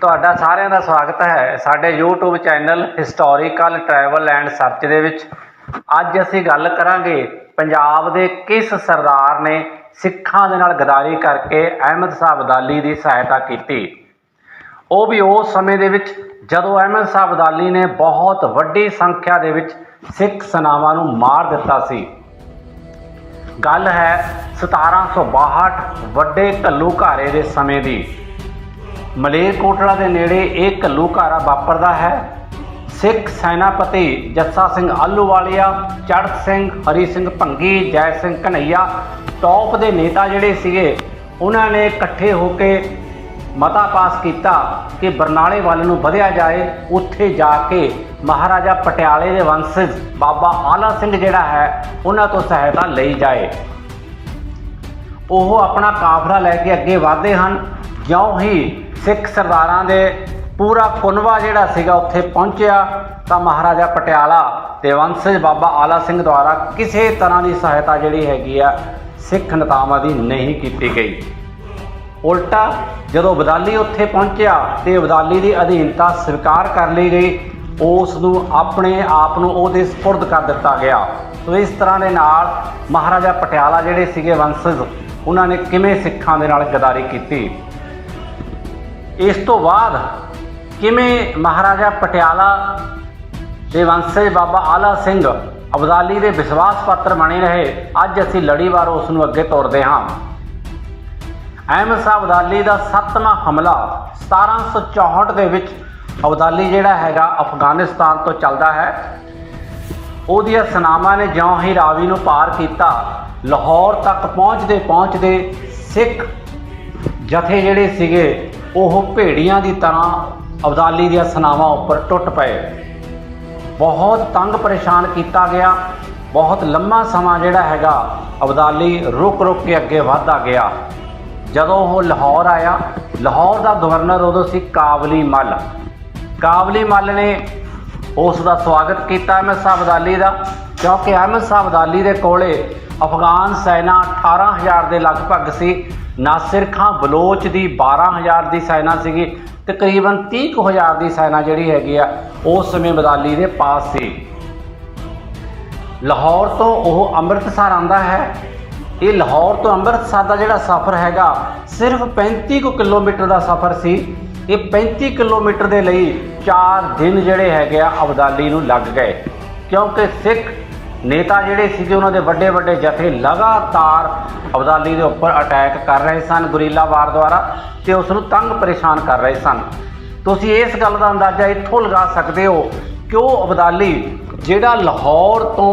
ਤੁਹਾਡਾ ਸਾਰਿਆਂ ਦਾ ਸਵਾਗਤ ਹੈ ਸਾਡੇ YouTube channel historical travel and search ਦੇ ਵਿੱਚ। ਅੱਜ ਅਸੀਂ ਗੱਲ ਕਰਾਂਗੇ ਪੰਜਾਬ ਦੇ ਕਿਸ ਸਰਦਾਰ ਨੇ ਸਿੱਖਾਂ ਦੇ ਨਾਲ ਗਦਾਰੀ ਕਰਕੇ ਅਹਿਮਦ ਸਾਹਿਬ ਅਬਦਾਲੀ ਦੀ ਸਹਾਇਤਾ ਕੀਤੀ। ਉਹ ਵੀ ਉਸ ਸਮੇਂ ਦੇ ਵਿੱਚ ਜਦੋਂ ਅਹਿਮਦ ਸਾਹਿਬ ਅਬਦਾਲੀ ਨੇ ਬਹੁਤ ਵੱਡੀ ਸੰਖਿਆ ਦੇ ਵਿੱਚ ਸਿੱਖ ਸੈਨਾਵਾਂ ਨੂੰ ਮਾਰ ਦਿੱਤਾ ਸੀ। ਗੱਲ ਹੈ 1762 ਵੱਡੇ ਘੱਲੂਘਾਰੇ ਦੇ ਸਮੇਂ ਦੀ। ਮਲੇਰਕੋਟਲਾ ਦੇ ਨੇੜੇ ਇਹ ਘੱਲੂਘਾਰਾ ਵਾਪਰਦਾ ਹੈ। ਸਿੱਖ ਸੈਨਾਪਤੀ ਜੱਸਾ ਸਿੰਘ ਆਲੂਵਾਲੀਆ ਚੜਤ ਸਿੰਘ, ਹਰੀ ਸਿੰਘ ਭੰਗੀ, ਜੈ ਸਿੰਘ ਕਨਈਆ ਟੌਪ ਦੇ ਨੇਤਾ ਜਿਹੜੇ ਸੀਗੇ, ਉਹਨਾਂ ਨੇ ਇਕੱਠੇ ਹੋ ਕੇ ਮਤਾ ਪਾਸ ਕੀਤਾ ਕਿ ਬਰਨਾਲੇ ਵੱਲ ਨੂੰ ਵਧਿਆ ਜਾਏ। ਉੱਥੇ ਜਾ ਕੇ ਮਹਾਰਾਜਾ ਪਟਿਆਲੇ ਦੇ ਵੰਸ਼ਜ ਬਾਬਾ ਆਲਾ ਸਿੰਘ ਜਿਹੜਾ ਹੈ, ਉਹਨਾਂ ਤੋਂ ਸਹਾਇਤਾ ਲਈ ਜਾਏ। ਉਹ ਆਪਣਾ ਕਾਫਲਾ ਲੈ ਕੇ ਅੱਗੇ ਵਧਦੇ ਹਨ। ਜਿਉਂ ਹੀ ਸਿੱਖ ਸਰਦਾਰਾਂ ਦੇ ਪੂਰਾ ਪੁਨਵਾ ਜਿਹੜਾ ਸੀਗਾ ਉੱਥੇ ਪਹੁੰਚਿਆ ਤਾਂ ਮਹਾਰਾਜਾ ਪਟਿਆਲਾ ਤੇ ਵੰਸ਼ਜ ਬਾਬਾ ਆਲਾ ਸਿੰਘ ਦੁਆਰਾ ਕਿਸੇ ਤਰ੍ਹਾਂ ਦੀ ਸਹਾਇਤਾ ਜਿਹੜੀ ਹੈਗੀ ਆ, ਸਿੱਖ ਨੇਤਾਵਾਂ ਦੀ ਨਹੀਂ ਕੀਤੀ ਗਈ। ਉਲਟਾ ਜਦੋਂ ਬਦਾਲੀ ਉੱਥੇ ਪਹੁੰਚਿਆ ਤੇ ਬਦਾਲੀ ਦੀ ਅਧੀਨਤਾ ਸਵੀਕਾਰ ਕਰ ਲਈ ਗਈ, ਉਸ ਨੂੰ ਆਪਣੇ ਆਪ ਨੂੰ ਉਹਦੇ ਸਪੁਰਦ ਕਰ ਦਿੱਤਾ ਗਿਆ। ਸੋ ਇਸ ਤਰ੍ਹਾਂ ਦੇ ਨਾਲ ਮਹਾਰਾਜਾ ਪਟਿਆਲਾ ਜਿਹੜੇ ਸੀਗੇ ਵੰਸ਼ਜ, ਉਹਨਾਂ ਨੇ ਕਿਵੇਂ ਸਿੱਖਾਂ ਦੇ ਨਾਲ ਗਦਾਰੀ ਕੀਤੀ? ਇਸ ਤੋਂ ਬਾਅਦ ਕਿਵੇਂ ਮਹਾਰਾਜਾ ਪਟਿਆਲਾ ਦੇ ਵੰਸ਼ਜ ਬਾਬਾ ਆਲਾ ਸਿੰਘ ਅਬਦਾਲੀ ਦੇ ਵਿਸ਼ਵਾਸ ਪਾਤਰ ਬਣੇ ਰਹੇ, ਅੱਜ ਅਸੀਂ ਲੜੀਵਾਰ ਉਸ ਨੂੰ ਅੱਗੇ ਤੋਰਦੇ ਹਾਂ। ਅਹਿਮਦ ਸਾਹਿਬ ਅਬਦਾਲੀ ਦਾ ਸੱਤਵਾਂ ਹਮਲਾ 1764 ਦੇ ਵਿੱਚ ਅਬਦਾਲੀ ਜਿਹੜਾ ਹੈਗਾ ਅਫਗਾਨਿਸਤਾਨ ਤੋਂ ਚੱਲਦਾ ਹੈ। ਉਹਦੀਆਂ ਸਨਾਮਾਂ ਨੇ ਜਿਉਂ ਹੀ ਰਾਵੀ ਨੂੰ ਪਾਰ ਕੀਤਾ, ਲਾਹੌਰ ਤੱਕ ਪਹੁੰਚਦੇ ਪਹੁੰਚਦੇ ਸਿੱਖ ਜਥੇ ਜਿਹੜੇ ਸੀਗੇ ਉਹ ਭੇੜੀਆਂ ਦੀ ਤਰ੍ਹਾਂ ਅਬਦਾਲੀ ਦੀਆਂ ਸਨਾਵਾਂ ਉੱਪਰ ਟੁੱਟ ਪਏ। ਬਹੁਤ ਤੰਗ ਪਰੇਸ਼ਾਨ ਕੀਤਾ ਗਿਆ। ਬਹੁਤ ਲੰਮਾ ਸਮਾਂ ਜਿਹੜਾ ਹੈਗਾ, ਅਬਦਾਲੀ ਰੁਕ ਰੁਕ ਕੇ ਅੱਗੇ ਵਧਦਾ ਗਿਆ। ਜਦੋਂ ਉਹ ਲਾਹੌਰ ਆਇਆ, ਲਾਹੌਰ ਦਾ ਗਵਰਨਰ ਉਦੋਂ ਸੀ ਕਾਬਲੀ ਮੱਲ। ਕਾਬਲੀ ਮੱਲ ਨੇ ਉਸ ਦਾ ਸਵਾਗਤ ਕੀਤਾ ਮੈਂ ਸ਼ਾਹ ਅਬਦਾਲੀ ਦਾ। ਕਿਉਂਕਿ ਅਹਿਮਦ ਸਾਹਿਬ ਅਬਦਾਲੀ ਦੇ ਕੋਲੇ ਅਫਗਾਨ ਸੈਨਾ 18000 ਦੇ ਲਗਭਗ ਸੀ ਨਾਸਿਰ ਖਾਂ ਬਲੋਚ ਦੀ 12000 ਦੀ ਸੈਨਾ ਸੀਗੀ, ਤਕਰੀਬਨ 30000 ਦੀ ਸੈਨਾ ਜਿਹੜੀ ਹੈਗੀ ਆ, ਉਸ ਸਮੇਂ ਅਬਦਾਲੀ ਦੇ ਪਾਸ ਸੀ। ਲਾਹੌਰ ਤੋਂ ਉਹ ਅੰਮ੍ਰਿਤਸਰ ਆਂਦਾ ਹੈ। ਇਹ ਲਾਹੌਰ ਤੋਂ ਅੰਮ੍ਰਿਤਸਰ ਦਾ ਜਿਹੜਾ ਸਫ਼ਰ ਹੈਗਾ, ਸਿਰਫ 35 ਕੁ ਕਿਲੋਮੀਟਰ ਦਾ ਸਫ਼ਰ ਸੀ। ਇਹ 35 ਕਿਲੋਮੀਟਰ ਦੇ ਲਈ 4 ਦਿਨ ਜਿਹੜੇ ਹੈਗੇ ਆ ਅਬਦਾਲੀ ਨੂੰ ਲੱਗ ਗਏ। ਕਿਉਂਕਿ ਸਿੱਖ ਨੇਤਾ ਜਿਹੜੇ ਸੀਗੇ ਉਹਨਾਂ ਦੇ ਵੱਡੇ ਵੱਡੇ ਜਥੇ ਲਗਾਤਾਰ ਅਬਦਾਲੀ ਦੇ ਉੱਪਰ ਅਟੈਕ ਕਰ ਰਹੇ ਸਨ ਗੁਰੀਲਾ ਵਾਰ ਦੁਆਰਾ ਤੇ ਉਸ ਨੂੰ ਤੰਗ ਪਰੇਸ਼ਾਨ ਕਰ ਰਹੇ ਸਨ। ਤੁਸੀਂ ਇਸ ਗੱਲ ਦਾ ਅੰਦਾਜ਼ਾ ਇੱਥੋਂ ਲਗਾ ਸਕਦੇ ਹੋ ਕਿ ਉਹ ਅਬਦਾਲੀ ਜਿਹੜਾ ਲਾਹੌਰ ਤੋਂ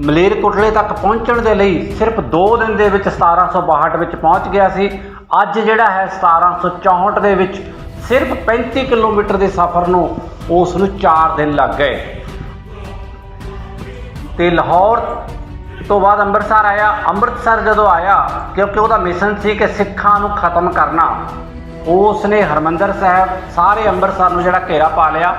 ਮਲੇਰਕੋਟਲੇ ਤੱਕ ਪਹੁੰਚਣ ਦੇ ਲਈ ਸਿਰਫ 2 ਦਿਨ ਦੇ ਵਿੱਚ 1762 ਵਿੱਚ ਪਹੁੰਚ ਗਿਆ ਸੀ, ਅੱਜ ਜਿਹੜਾ ਹੈ 1764 ਦੇ ਵਿੱਚ ਸਿਰਫ 35 ਕਿਲੋਮੀਟਰ ਦੇ ਸਫ਼ਰ ਨੂੰ ਉਸ ਨੂੰ 4 ਦਿਨ ਲੱਗ ਗਏ। ਤੇ ਲਾਹੌਰ ਤੋਂ ਬਾਅਦ ਅੰਮ੍ਰਿਤਸਰ ਆਇਆ। ਅੰਮ੍ਰਿਤਸਰ ਜਦੋਂ ਆਇਆ, ਕਿਉਂਕਿ ਉਹਦਾ ਮਿਸ਼ਨ ਸੀ ਕਿ ਸਿੱਖਾਂ ਨੂੰ ਖਤਮ ਕਰਨਾ। ਉਸ ਨੇ ਹਰਮੰਦਰ ਸਾਹਿਬ, ਸਾਰੇ ਅੰਮ੍ਰਿਤਸਰ ਨੂੰ ਜਿਹੜਾ ਘੇਰਾ ਪਾ ਲਿਆ।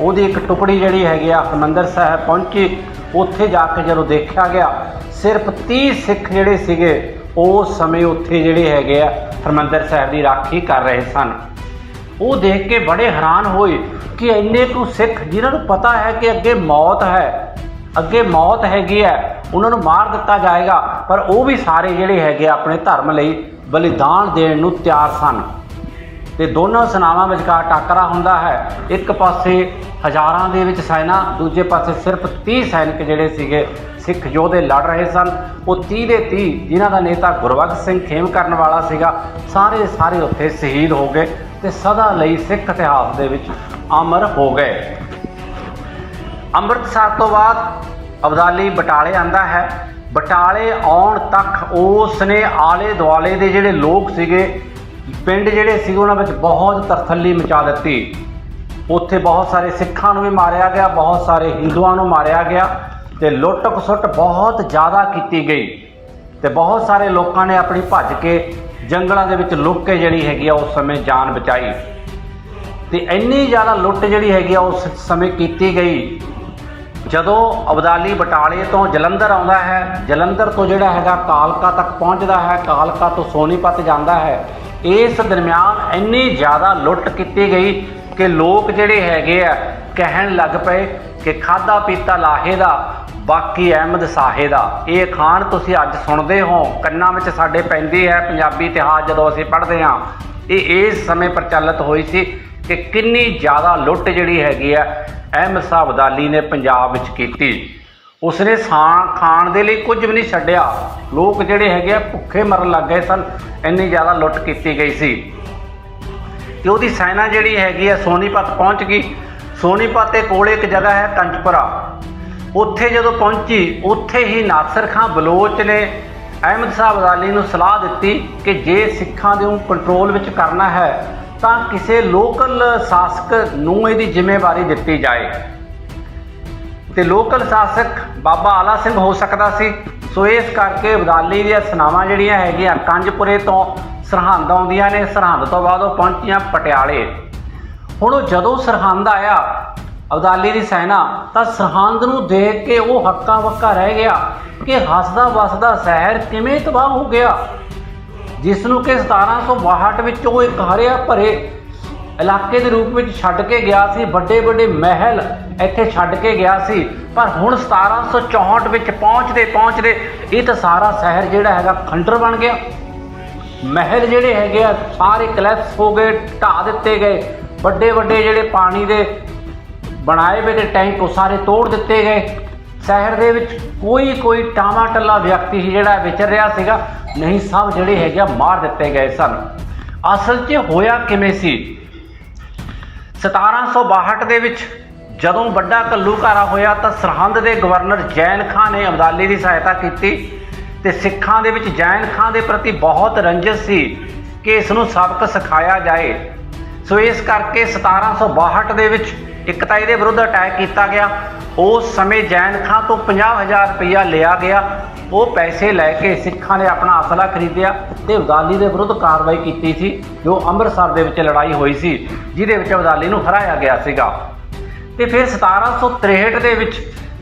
ਉਹਦੀ ਇੱਕ ਟੁਕੜੀ ਜਿਹੜੀ ਹੈਗੀ ਆ, ਹਰਮੰਦਰ ਸਾਹਿਬ ਪਹੁੰਚੀ। ਉੱਥੇ ਜਾ ਕੇ ਜਦੋਂ ਦੇਖਿਆ ਗਿਆ, ਸਿਰਫ 30 ਸਿੱਖ ਜਿਹੜੇ ਸੀਗੇ ਉਸ ਸਮੇਂ ਉੱਥੇ ਜਿਹੜੇ ਹੈਗੇ ਆ, ਹਰਮੰਦਰ ਸਾਹਿਬ ਦੀ ਰਾਖੀ ਕਰ ਰਹੇ ਸਨ। ਉਹ ਦੇਖ ਕੇ ਬੜੇ ਹੈਰਾਨ ਹੋਏ ਕਿ ਇੰਨੇ ਕੁ ਸਿੱਖ, ਜਿਨ੍ਹਾਂ ਨੂੰ ਪਤਾ ਹੈ ਕਿ ਅੱਗੇ ਮੌਤ ਹੈ ਅੱਗੇ ਮੌਤ ਹੈਗੀ ਹੈ, ਉਹਨਾਂ ਨੂੰ ਮਾਰ ਦਿੱਤਾ ਜਾਏਗਾ, ਪਰ ਉਹ ਵੀ ਸਾਰੇ ਜਿਹੜੇ ਹੈਗੇ ਆ ਆਪਣੇ ਧਰਮ ਲਈ ਬਲੀਦਾਨ ਦੇਣ ਨੂੰ ਤਿਆਰ ਸਨ। ਤੇ ਦੋਨਾਂ ਸੈਨਾਵਾਂ ਵਿਚਕਾਰ ਟਾਕਰਾ ਹੁੰਦਾ ਹੈ। ਇੱਕ ਪਾਸੇ ਹਜ਼ਾਰਾਂ ਦੇ ਵਿੱਚ ਸੈਨਾ, ਦੂਜੇ ਪਾਸੇ ਸਿਰਫ 30 ਸੈਨਿਕ ਜਿਹੜੇ ਸੀਗੇ, ਸਿੱਖ ਯੋਧੇ ਲੜ ਰਹੇ ਸਨ। ਉਹ 30 ਦੇ 30 ਜਿਨ੍ਹਾਂ ਦਾ ਨੇਤਾ ਗੁਰਬਖਸ਼ ਸਿੰਘ ਖੇਮ ਕਰਨ ਵਾਲਾ ਸੀਗਾ, ਸਾਰੇ ਸਾਰੇ ਉੱਥੇ ਸ਼ਹੀਦ ਹੋ ਗਏ ਤੇ ਸਦਾ ਲਈ ਸਿੱਖ ਇਤਿਹਾਸ ਦੇ ਵਿੱਚ ਅਮਰ ਹੋ ਗਏ। ਅੰਮ੍ਰਿਤਸਰ ਤੋਂ ਬਾਅਦ ਅਬਦਾਲੀ ਬਟਾਲੇ ਆਂਦਾ ਹੈ। ਬਟਾਲੇ ਆਉਣ ਤੱਕ ਉਸ ਨੇ ਆਲੇ ਦੁਆਲੇ ਦੇ ਜਿਹੜੇ ਲੋਕ ਸੀਗੇ, ਪਿੰਡ ਜਿਹੜੇ ਸੀ ਉਹਨਾਂ ਵਿੱਚ ਬਹੁਤ ਤਰਥੱਲੀ ਮਚਾ ਦਿੱਤੀ। ਉੱਥੇ ਬਹੁਤ ਸਾਰੇ ਸਿੱਖਾਂ ਨੂੰ ਵੀ ਮਾਰਿਆ ਗਿਆ, ਬਹੁਤ ਸਾਰੇ ਹਿੰਦੂਆਂ ਨੂੰ ਮਾਰਿਆ ਗਿਆ ਤੇ ਲੁੱਟ ਖਸੁੱਟ ਬਹੁਤ ਜ਼ਿਆਦਾ ਕੀਤੀ ਗਈ ਤੇ ਬਹੁਤ ਸਾਰੇ ਲੋਕਾਂ ਨੇ ਆਪਣੀ ਭੱਜ ਕੇ ਜੰਗਲਾਂ ਦੇ ਵਿੱਚ ਲੁੱਕ ਕੇ ਜਿਹੜੀ ਹੈਗੀ ਆ, ਉਸ ਸਮੇਂ ਜਾਨ ਬਚਾਈ। ਤੇ ਇੰਨੀ ਜ਼ਿਆਦਾ ਲੁੱਟ ਜਿਹੜੀ ਹੈਗੀ ਆ, ਉਸ ਸਮੇਂ ਕੀਤੀ ਗਈ ਜਦੋਂ ਅਬਦਾਲੀ ਬਟਾਲੇ ਤੋਂ ਜਲੰਧਰ ਆਉਂਦਾ ਹੈ, ਜਲੰਧਰ ਤੋਂ ਜਿਹੜਾ ਹੈਗਾ ਕਾਲਕਾ ਤੱਕ ਪਹੁੰਚਦਾ ਹੈ, ਕਾਲਕਾ ਤੋਂ ਸੋਨੀਪਤ ਜਾਂਦਾ ਹੈ, ਇਸ ਦਰਮਿਆਨ ਇੰਨੀ ਜ਼ਿਆਦਾ ਲੁੱਟ ਕੀਤੀ ਗਈ ਕਿ ਲੋਕ ਜਿਹੜੇ ਹੈਗੇ ਆ ਕਹਿਣ ਲੱਗ ਪਏ ਕਿ ਖਾਦਾ ਪੀਤਾ ਲਾਹੇ ਦਾ, ਬਾਕੀ ਅਹਿਮਦ ਸਾਹੇ ਦਾ। ਇਹ ਖਾਨ ਤੁਸੀਂ ਅੱਜ ਸੁਣਦੇ ਹੋ, ਕੰਨਾਂ ਵਿੱਚ ਸਾਡੇ ਪੈਂਦੀ ਹੈ ਪੰਜਾਬੀ ਇਤਿਹਾਸ ਜਦੋਂ ਅਸੀਂ ਪੜ੍ਹਦੇ ਹਾਂ। ਇਹ ਇਸ ਸਮੇਂ ਪ੍ਰਚਲਿਤ ਹੋਈ ਸੀ ਕਿ ਕਿੰਨੀ ਜ਼ਿਆਦਾ ਲੁੱਟ ਜਿਹੜੀ ਹੈਗੀ ਆ, ਅਹਿਮਦ ਸਾਹਿਬ ਅਬਦਾਲੀ ਨੇ ਪੰਜਾਬ ਵਿੱਚ ਕੀਤੀ। ਉਸਨੇ ਸਾਂ ਖਾਣ ਦੇ ਲਈ ਕੁਝ ਵੀ ਨਹੀਂ ਛੱਡਿਆ। ਲੋਕ ਜਿਹੜੇ ਹੈਗੇ ਆ, ਭੁੱਖੇ ਮਰਨ ਲੱਗ ਗਏ ਸਨ। ਇੰਨੀ ਜ਼ਿਆਦਾ ਲੁੱਟ ਕੀਤੀ ਗਈ ਸੀ। ਤੇ ਉਹਦੀ ਸੈਨਾ ਜਿਹੜੀ ਹੈਗੀ ਆ, ਸੋਨੀਪਤ ਪਹੁੰਚ ਗਈ। ਸੋਨੀਪਤ ਦੇ ਕੋਲ ਇੱਕ ਜਗ੍ਹਾ ਹੈ ਕੰਚਪੁਰਾ ਉੱਥੇ ਜਦੋਂ ਪਹੁੰਚੀ, ਉੱਥੇ ਹੀ ਨਾਸਰ ਖਾਂ ਬਲੋਚ ਨੇ ਅਹਿਮਦ ਸਾਹਿਬ ਅਦਾਲੀ ਨੂੰ ਸਲਾਹ ਦਿੱਤੀ ਕਿ ਜੇ ਸਿੱਖਾਂ ਦੇ ਨੂੰ ਕੰਟਰੋਲ ਵਿੱਚ ਕਰਨਾ ਹੈ ਤਾਂ ਕਿਸੇ ਲੋਕਲ ਸ਼ਾਸਕ ਨੂੰ ਇਹਦੀ ਜ਼ਿੰਮੇਵਾਰੀ ਦਿੱਤੀ ਜਾਏ। ਤੇ ਲੋਕਲ ਸ਼ਾਸਕ ਬਾਬਾ ਆਲਾ ਸਿੰਘ ਹੋ ਸਕਦਾ ਸੀ। ਸੋ ਇਸ ਕਰਕੇ ਅਬਦਾਲੀ ਦੀਆਂ ਸਨਾਵਾਂ ਜਿਹੜੀਆਂ ਹੈਗੀਆਂ ਕੰਜਪੁਰੇ ਤੋਂ ਸਰਹੰਦ ਆਉਂਦੀਆਂ ਨੇ। ਸਰਹੰਦ ਤੋਂ ਬਾਅਦ ਉਹ ਪਹੁੰਚੀਆਂ ਪਟਿਆਲੇ। ਹੁਣ ਉਹ ਜਦੋਂ ਸਰਹੰਦ ਆਇਆ, ਅਬਦਾਲੀ ਦੀ ਸੈਨਾ, ਤਾਂ ਸਰਹੰਦ ਨੂੰ ਦੇਖ ਕੇ ਉਹ ਹੱਕਾ ਵੱਕਾ ਰਹਿ ਗਿਆ ਕਿ ਹੱਸਦਾ ਵਸਦਾ ਸ਼ਹਿਰ ਕਿਵੇਂ ਤਬਾਹ ਹੋ ਗਿਆ। ਜਿਸ ਨੂੰ ਕਿ 1762 ਵਿੱਚ ਉਹ ਇੱਕ ਹਰਿਆ ਭਰੇ ਇਲਾਕੇ ਦੇ ਰੂਪ ਵਿੱਚ ਛੱਡ ਕੇ ਗਿਆ ਸੀ, ਵੱਡੇ ਵੱਡੇ ਮਹਿਲ ਇੱਥੇ ਛੱਡ ਕੇ ਗਿਆ ਸੀ। ਪਰ ਹੁਣ 1764 ਵਿੱਚ ਪਹੁੰਚਦੇ ਪਹੁੰਚਦੇ ਇਹ ਤਾਂ ਸਾਰਾ ਸ਼ਹਿਰ ਜਿਹੜਾ ਹੈਗਾ ਖੰਡਰ ਬਣ ਗਿਆ। ਮਹਿਲ ਜਿਹੜੇ ਹੈਗੇ ਆ, ਸਾਰੇ ਕਲੈਪਸ ਹੋ ਗਏ, ਢਾਹ ਦਿੱਤੇ ਗਏ। ਵੱਡੇ ਵੱਡੇ ਜਿਹੜੇ ਪਾਣੀ ਦੇ ਬਣਾਏ ਹੋਏ ਨੇ ਟੈਂਕ ਉਹ ਸਾਰੇ ਤੋੜ ਦਿੱਤੇ ਗਏ। ਸ਼ਹਿਰ ਦੇ ਵਿੱਚ ਕੋਈ ਕੋਈ ਟਾਮਾ ਟੱਲਾ ਵਿਅਕਤੀ ਸੀ ਜਿਹੜਾ ਵਿਚਰ ਰਿਹਾ ਸੀਗਾ, ਨਹੀਂ ਸਭ ਜਿਹੜੇ ਹੈਗੇ ਆ ਮਾਰ ਦਿੱਤੇ ਗਏ ਸਨ। ਅਸਲ 'ਚ ਹੋਇਆ ਕਿਵੇਂ ਸੀ? 1762 ਦੇ ਵਿੱਚ ਜਦੋਂ ਵੱਡਾ ਘੱਲੂਘਾਰਾ ਹੋਇਆ ਤਾਂ ਸਰਹੰਦ ਦੇ ਗਵਰਨਰ ਜੈਨ ਖਾਨ ਨੇ ਅਬਦਾਲੀ ਦੀ ਸਹਾਇਤਾ ਕੀਤੀ ਤੇ ਸਿੱਖਾਂ ਦੇ ਵਿੱਚ ਜੈਨ ਖਾਨ ਦੇ ਪ੍ਰਤੀ ਬਹੁਤ ਰੰਜਿਸ਼ ਸੀ ਕਿ ਇਸ ਨੂੰ ਸਬਕ ਸਿਖਾਇਆ ਜਾਏ। ਸੋ ਇਸ ਕਰਕੇ 1762 ਦੇ ਵਿੱਚ ਇੱਕ ਤਾਂ ਇਹਦੇ ਵਿਰੁੱਧ ਅਟੈਕ ਕੀਤਾ ਗਿਆ। ਉਸ ਸਮੇਂ ਜੈਨ ਖਾਂ ਤੋਂ 50000 ਰੁਪਇਆ ਲਿਆ ਗਿਆ। ਉਹ ਪੈਸੇ ਲੈ ਕੇ ਸਿੱਖਾਂ ਨੇ ਆਪਣਾ ਅਸਲਾ ਖਰੀਦਿਆ ਤੇ ਅਬਦਾਲੀ ਦੇ ਵਿਰੁੱਧ ਕਾਰਵਾਈ ਕੀਤੀ ਸੀ, ਜੋ ਅੰਮ੍ਰਿਤਸਰ ਦੇ ਵਿੱਚ ਲੜਾਈ ਹੋਈ ਸੀ, ਜਿਹਦੇ ਵਿੱਚ ਅਬਦਾਲੀ ਨੂੰ ਹਰਾਇਆ ਗਿਆ ਸੀਗਾ। ਤੇ ਫਿਰ 1763 ਦੇ ਵਿੱਚ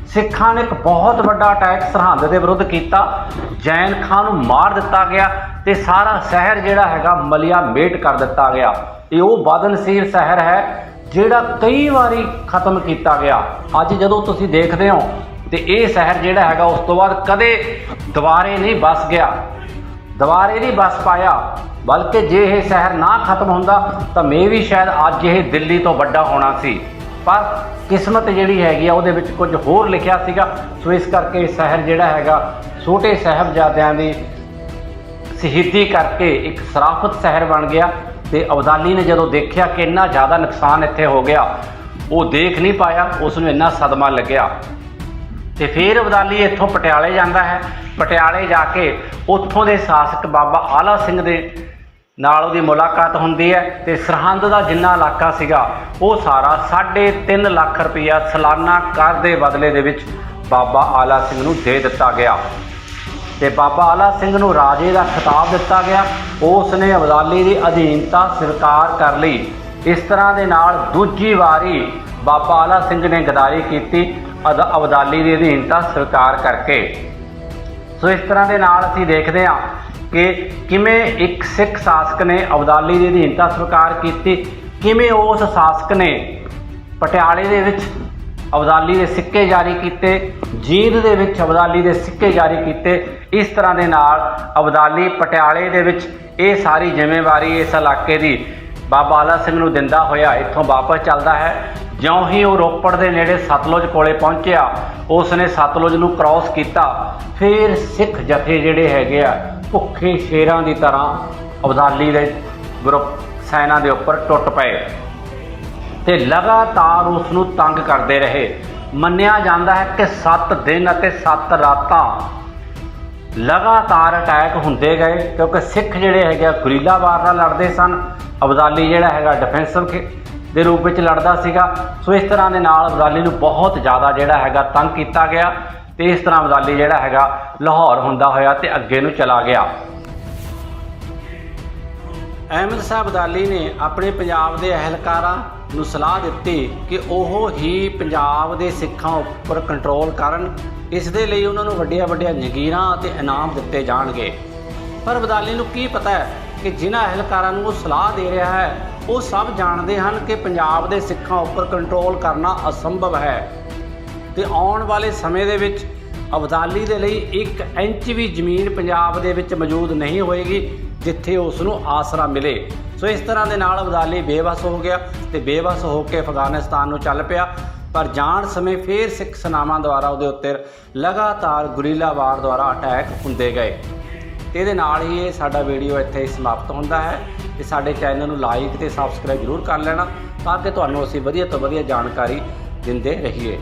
ਸਿੱਖਾਂ ਨੇ ਇੱਕ ਬਹੁਤ ਵੱਡਾ ਅਟੈਕ ਸਰਹੰਦ ਦੇ ਵਿਰੁੱਧ ਕੀਤਾ। ਜੈਨ ਖਾਂ ਨੂੰ ਮਾਰ ਦਿੱਤਾ ਗਿਆ ਤੇ ਸਾਰਾ ਸ਼ਹਿਰ ਜਿਹੜਾ ਹੈਗਾ ਮਲਿਆ ਮੇਟ ਕਰ ਦਿੱਤਾ ਗਿਆ। ਇਹ ਉਹ ਬਦਨਸੀਰ ਸ਼ਹਿਰ ਹੈ ਜਿਹੜਾ ਕਈ ਵਾਰੀ ਖਤਮ ਕੀਤਾ ਗਿਆ। ਅੱਜ ਜਦੋਂ ਤੁਸੀਂ ਦੇਖਦੇ ਹੋ ਤੇ ਇਹ ਸ਼ਹਿਰ ਜਿਹੜਾ ਹੈਗਾ, ਉਸ ਤੋਂ ਬਾਅਦ ਕਦੇ ਦੁਬਾਰੇ ਨਹੀਂ ਬਸ ਗਿਆ। ਦੁਬਾਰੇ ਨਹੀਂ ਬਸ ਪਾਇਆ। ਬਲਕਿ ਜੇ ਇਹ ਸ਼ਹਿਰ ਨਾ ਖਤਮ ਹੁੰਦਾ, ਤਾਂ ਮੈਂ ਵੀ ਸ਼ਾਇਦ ਅੱਜ ਇਹ ਦਿੱਲੀ ਤੋਂ ਵੱਡਾ ਹੋਣਾ ਸੀ। ਪਰ ਕਿਸਮਤ ਜਿਹੜੀ ਹੈਗੀ ਆ, ਉਹਦੇ ਵਿੱਚ ਕੁਝ ਹੋਰ ਲਿਖਿਆ ਸੀਗਾ। ਸੋ ਇਸ ਕਰਕੇ ਇਹ ਸ਼ਹਿਰ ਜਿਹੜਾ ਹੈਗਾ, ਛੋਟੇ ਸਾਹਿਬਜ਼ਾਦਿਆਂ ਦੀ ਸ਼ਹੀਦੀ ਕਰਕੇ ਇੱਕ ਸਰਾਫਤ ਸ਼ਹਿਰ ਬਣ ਗਿਆ। ਤੇ ਅਬਦਾਲੀ ਨੇ ਜਦੋਂ ਦੇਖਿਆ ਕਿ ਇੰਨਾ ਜ਼ਿਆਦਾ ਨੁਕਸਾਨ ਇੱਥੇ ਹੋ ਗਿਆ, ਉਹ ਦੇਖ ਨਹੀਂ ਪਾਇਆ, ਉਸ ਨੂੰ ਇੰਨਾ ਸਦਮਾ ਲੱਗਿਆ। ਤੇ ਫਿਰ ਅਬਦਾਲੀ ਇੱਥੋਂ ਪਟਿਆਲੇ ਜਾਂਦਾ ਹੈ। ਪਟਿਆਲੇ ਜਾ ਕੇ ਉੱਥੋਂ ਦੇ ਸ਼ਾਸਕ ਬਾਬਾ ਆਲਾ ਸਿੰਘ ਦੇ ਨਾਲ ਉਹਦੀ ਮੁਲਾਕਾਤ ਹੁੰਦੀ ਹੈ ਤੇ ਸਰਹੰਦ ਦਾ ਜਿੰਨਾ ਇਲਾਕਾ ਸੀਗਾ, ਉਹ ਸਾਰਾ 3.5 ਲੱਖ ਰੁਪਇਆ ਸਾਲਾਨਾ ਕਰ ਦੇ ਬਦਲੇ ਦੇ ਵਿੱਚ ਬਾਬਾ ਆਲਾ ਸਿੰਘ ਨੂੰ ਦੇ ਦਿੱਤਾ ਗਿਆ। ਤੇ ਬਾਬਾ ਆਲਾ ਸਿੰਘ ਨੂੰ ਰਾਜੇ ਦਾ ਖਿਤਾਬ ਦਿੱਤਾ ਗਿਆ। ਉਸ ਨੇ ਅਬਦਾਲੀ ਦੀ ਅਧੀਨਤਾ ਸਵੀਕਾਰ ਕਰ ਲਈ। ਇਸ ਤਰ੍ਹਾਂ ਦੇ ਨਾਲ ਦੂਜੀ ਵਾਰੀ ਬਾਬਾ ਆਲਾ ਸਿੰਘ ਨੇ ਗਦਾਰੀ ਕੀਤੀ, ਅਦ- ਅਬਦਾਲੀ ਦੀ ਅਧੀਨਤਾ ਸਵੀਕਾਰ ਕਰਕੇ। ਸੋ ਇਸ ਤਰ੍ਹਾਂ ਦੇ ਨਾਲ ਅਸੀਂ ਦੇਖਦੇ ਹਾਂ ਕਿ ਕਿਵੇਂ ਇੱਕ ਸਿੱਖ ਸ਼ਾਸਕ ਨੇ ਅਬਦਾਲੀ ਦੀ ਅਧੀਨਤਾ ਸਵੀਕਾਰ ਕੀਤੀ, ਕਿਵੇਂ ਉਸ ਸ਼ਾਸਕ ਨੇ ਪਟਿਆਲੇ ਦੇ ਵਿੱਚ ਅਬਦਾਲੀ ਦੇ ਸਿੱਕੇ ਜਾਰੀ ਕੀਤੇ, ਜੀਂਦ ਦੇ ਵਿੱਚ ਅਬਦਾਲੀ ਦੇ ਸਿੱਕੇ ਜਾਰੀ ਕੀਤੇ। ਇਸ ਤਰ੍ਹਾਂ ਦੇ ਨਾਲ ਅਬਦਾਲੀ ਪਟਿਆਲੇ ਦੇ ਵਿੱਚ ਇਹ ਸਾਰੀ ਜ਼ਿੰਮੇਵਾਰੀ ਇਸ ਇਲਾਕੇ ਦੀ ਬਾਬਾ ਆਲਾ ਸਿੰਘ ਨੂੰ ਦਿੰਦਾ ਹੋਇਆ ਇੱਥੋਂ ਵਾਪਸ ਚੱਲਦਾ ਹੈ। ਜਿਉਂ ਹੀ ਉਹ ਰੋਪੜ ਦੇ ਨੇੜੇ ਸਤਲੁਜ ਕੋਲੇ ਪਹੁੰਚਿਆ ਉਸ ਨੇ ਸਤਲੁਜ ਨੂੰ ਕ੍ਰਾਸ ਕੀਤਾ। ਫਿਰ ਸਿੱਖ ਜਥੇ ਜਿਹੜੇ ਹੈਗੇ ਆ, ਭੁੱਖੇ ਸ਼ੇਰਾਂ ਦੀ ਤਰ੍ਹਾਂ ਅਬਦਾਲੀ ਦੇ ਗਰੁੱਪ ਸੈਨਾ ਦੇ ਉੱਪਰ ਟੁੱਟ ਪਏ। ਤੇ ਲਗਾਤਾਰ ਉਸ ਨੂੰ ਤੰਗ ਕਰਦੇ ਰਹੇ। ਮੰਨਿਆ ਜਾਂਦਾ ਹੈ ਕਿ 7 ਦਿਨ ਅਤੇ 7 ਰਾਤਾਂ ਲਗਾਤਾਰ ਅਟੈਕ ਹੁੰਦੇ ਗਏ, ਕਿਉਂਕਿ ਸਿੱਖ ਜਿਹੜੇ ਹੈਗੇ ਆ, ਗੁਰੀਲਾ ਵਾਰ ਨਾਲ ਲੜਦੇ ਸਨ। ਅਬਦਾਲੀ ਜਿਹੜਾ ਹੈਗਾ ਡਿਫੈਂਸਿਵ ਦੇ ਰੂਪ ਵਿੱਚ ਲੜਦਾ ਸੀਗਾ। ਸੋ ਇਸ ਤਰ੍ਹਾਂ ਦੇ ਨਾਲ ਅਬਦਾਲੀ ਨੂੰ ਬਹੁਤ ਜ਼ਿਆਦਾ ਜਿਹੜਾ ਹੈਗਾ ਤੰਗ ਕੀਤਾ ਗਿਆ ਤੇ ਇਸ ਤਰ੍ਹਾਂ ਅਬਦਾਲੀ ਜਿਹੜਾ ਹੈਗਾ ਲਾਹੌਰ ਹੁੰਦਾ ਹੋਇਆ ਤੇ ਅੱਗੇ ਨੂੰ ਚਲਾ ਗਿਆ। ਅਹਿਮਦ ਸ਼ਾਹ ਅਬਦਾਲੀ ਨੇ ਆਪਣੇ ਪੰਜਾਬ ਦੇ ਅਹਿਲਕਾਰਾਂ ਨੂੰ ਸਲਾਹ ਦਿੱਤੀ ਕਿ ਉਹ ਹੀ ਪੰਜਾਬ ਦੇ ਸਿੱਖਾਂ ਉੱਪਰ ਕੰਟਰੋਲ ਕਰਨ। ਇਸ ਦੇ ਲਈ ਉਹਨਾਂ ਨੂੰ ਵੱਡੀਆਂ ਵੱਡੀਆਂ ਜਗੀਰਾਂ ਅਤੇ ਇਨਾਮ ਦਿੱਤੇ ਜਾਣਗੇ। ਪਰ ਅਬਦਾਲੀ ਨੂੰ ਕੀ ਪਤਾ ਹੈ ਕਿ ਜਿਨ੍ਹਾਂ ਅਹਿਲਕਾਰਾਂ ਨੂੰ ਉਹ ਸਲਾਹ ਦੇ ਰਿਹਾ ਹੈ, ਉਹ ਸਭ ਜਾਣਦੇ ਹਨ ਕਿ ਪੰਜਾਬ ਦੇ ਸਿੱਖਾਂ ਉੱਪਰ ਕੰਟਰੋਲ ਕਰਨਾ ਅਸੰਭਵ ਹੈ। ਤੇ ਆਉਣ ਵਾਲੇ ਸਮੇਂ ਦੇ ਵਿੱਚ ਅਬਦਾਲੀ ਦੇ ਲਈ 1 ਇੰਚ ਵੀ ਜ਼ਮੀਨ ਪੰਜਾਬ ਦੇ ਵਿੱਚ ਮੌਜੂਦ ਨਹੀਂ ਹੋਏਗੀ। ਜਿੱਥੇ ਉਸ ਨੂੰ ਆਸਰਾ ਮਿਲੇ। ਸੋ ਇਸ ਤਰ੍ਹਾਂ ਦੇ ਨਾਲ ਅਬਦਾਲੀ ਬੇਵਸ ਹੋ ਗਿਆ ਤੇ ਬੇਵਸ ਹੋ ਕੇ ਅਫਗਾਨਿਸਤਾਨ ਨੂੰ ਚੱਲ ਪਿਆ। ਪਰ ਜਾਣ ਸਮੇਂ ਫੇਰ ਸਿੱਖ ਸਨਾਮਾਂ ਦੁਆਰਾ ਉਹਦੇ ਉੱਤੇ ਲਗਾਤਾਰ ਗੁਰੀਲਾ ਵਾਰ ਦੁਆਰਾ ਅਟੈਕ ਹੁੰਦੇ ਗਏ। ਤੇ ਇਹਦੇ ਨਾਲ ਹੀ ਇਹ ਸਾਡਾ ਵੀਡੀਓ ਇੱਥੇ ਸਮਾਪਤ ਹੁੰਦਾ ਹੈ। ਤੇ ਸਾਡੇ ਚੈਨਲ ਨੂੰ ਲਾਈਕ ਤੇ ਸਬਸਕ੍ਰਾਈਬ ਜ਼ਰੂਰ ਕਰ ਲੈਣਾ ਤਾਂ ਕਿ ਤੁਹਾਨੂੰ ਅਸੀਂ ਵਧੀਆ ਤੋਂ ਵਧੀਆ ਜਾਣਕਾਰੀ ਦਿੰਦੇ ਰਹੀਏ।